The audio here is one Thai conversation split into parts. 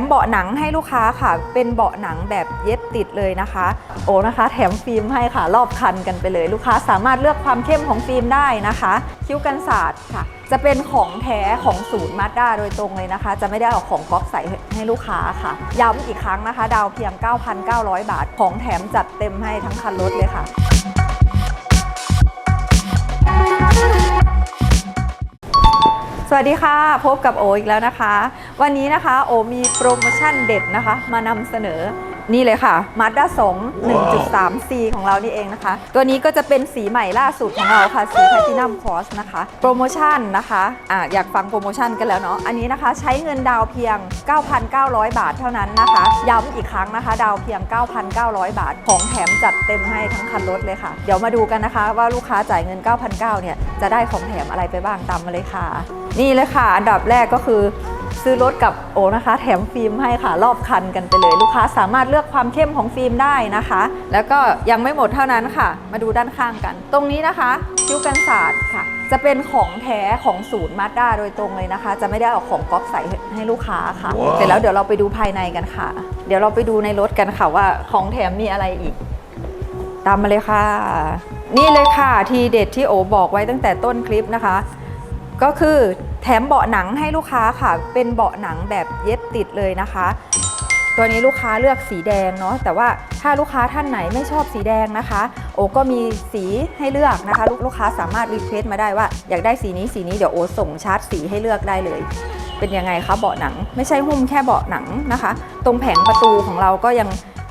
มเบาะหนังให้ลูกค้าค่ะ เป็นเบาะหนังแบบเย็บติดเลยนะคะ โอ้นะคะ แถมฟิล์มให้ค่ะ รอบคันกันไปเลย ลูกค้าสามารถเลือกความเข้มของฟิล์มได้นะคะ คิ้วกันศาสตร์ค่ะ จะเป็นของแท้ของศูนย์มาด้าโดยตรงเลยนะคะ จะไม่ได้เอาของก๊อปใส่ให้ลูกค้าค่ะ ย้ำอีกครั้งนะคะ ดาวเพียง 9,900 บาท ของแถมจัดเต็มให้ทั้งคันรถเลยค่ะ สวัสดีค่ะ พบกับโออีกแล้วนะคะ วันนี้นะคะโอมีโปรโมชั่นเด็ดนะคะ มานำเสนอ นี่เลยค่ะ Mazda 2 1.3C ของเรานี่เองนะคะ ตัวนี้ก็จะเป็นสีใหม่ล่าสุดของเราค่ะ สี Platinum Cross นะคะ โปรโมชั่นนะคะอะอยากฟังโปรโมชั่นกันแล้วเนาะ อันนี้นะคะใช้เงินดาวเพียง 9,900 บาทเท่านั้นนะคะ ย้ำอีกครั้งนะคะ ดาวเพียง 9,900 บาท ของแถมจัดเต็มให้ทั้งคันรถเลยค่ะ เดี๋ยวมาดูกันนะคะ ว่าลูกค้าจ่ายเงิน 9,900เนี่ยจะได้ของแถมอะไรไปบ้างตามมาเลยค่ะ นี่เลยค่ะ อันดับแรกก็คือซื้อรถกับโอนะคะ แถมฟิล์มให้ค่ะรอบคันกันไปเลย ลูกค้าสามารถเลือกความเข้มของฟิล์มได้นะคะ แล้วก็ยังไม่หมดเท่านั้นค่ะ มาดูด้านข้างกัน ตรงนี้นะคะคิ้วกันศาสตร์ค่ะ จะเป็นของแท้ของศูนย์มาด้าโดยตรงเลยนะคะ จะไม่ได้เอาของก๊อปใส่ให้ลูกค้าค่ะเสร็จแล้วเดี๋ยวเราไปดูภายในกันค่ะ เดี๋ยวเราไปดูในรถกันค่ะว่าของแถมมีอะไรอีก ตามมาเลยค่ะ นี่เลยค่ะทีเด็ดที่โอบอกไว้ตั้งแต่ต้นคลิปนะคะ ก็คือแถมเบาะหนังให้ลูกค้าค่ะ เป็นเบาะหนังแบบเย็บติดเลยนะคะ ตัวนี้ลูกค้าเลือกสีแดงเนาะแต่ว่าถ้าลูกค้าท่านไหนไม่ชอบสีแดงนะคะ โอก็มีสีให้เลือกนะคะลูกลูกค้าสามารถรีเควสต์มาได้ว่าอยากได้สีนี้สีนี้เดี๋ยวโอส่งชาร์จสีให้เลือกได้เลย เป็นยังไงคะเบาะหนัง ไม่ใช่หุ้มแค่เบาะหนังนะคะ ตรงแผงประตูของเราก็ยัง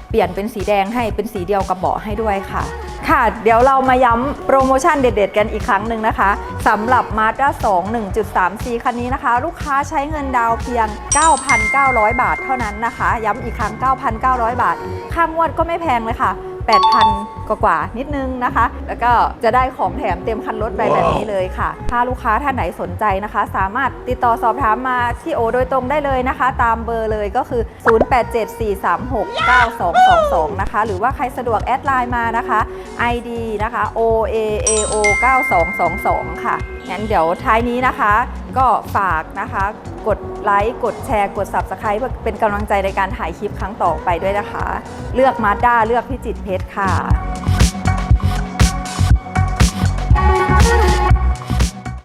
เปลี่ยนเป็นสีแดงให้เป็นสีเดียวกับเบาะให้ด้วยค่ะ ค่ะ เดี๋ยวเรามาย้ำโปรโมชั่นเด็ด ๆ กันอีกครั้งหนึ่งนะคะสำหรับ Mazda 2 1.3C คันนี้นะคะ ลูกค้าใช้เงินดาวเพียง 9,900 บาทเท่านั้นนะคะ ย้ำอีกครั้ง 9,900 บาท ค่างวดก็ไม่แพงเลยค่ะ 8,000 กว่าๆนิดนึงนะคะ แล้วก็จะได้ของแถมเต็มคันรถไปแบบนี้เลยค่ะ ถ้าลูกค้าท่านไหนสนใจนะคะ สามารถติดต่อสอบถามมาที่โอโดยตรงได้เลยนะคะ ตามเบอร์เลยก็คือ 0874369222 นะคะ หรือว่าใครสะดวกแอดไลน์มานะคะ ID นะคะ OAAO 9222 ค่ะ งั้นเดี๋ยวท้ายนี้นะคะ ก็ฝากนะคะ กดไลค์กดแชร์กด Subscribe เพื่อเป็นกำลังใจในการถ่ายคลิปครั้งต่อไปด้วยนะคะ เลือกมาด้าเลือกพิจิตรเพชรค่ะ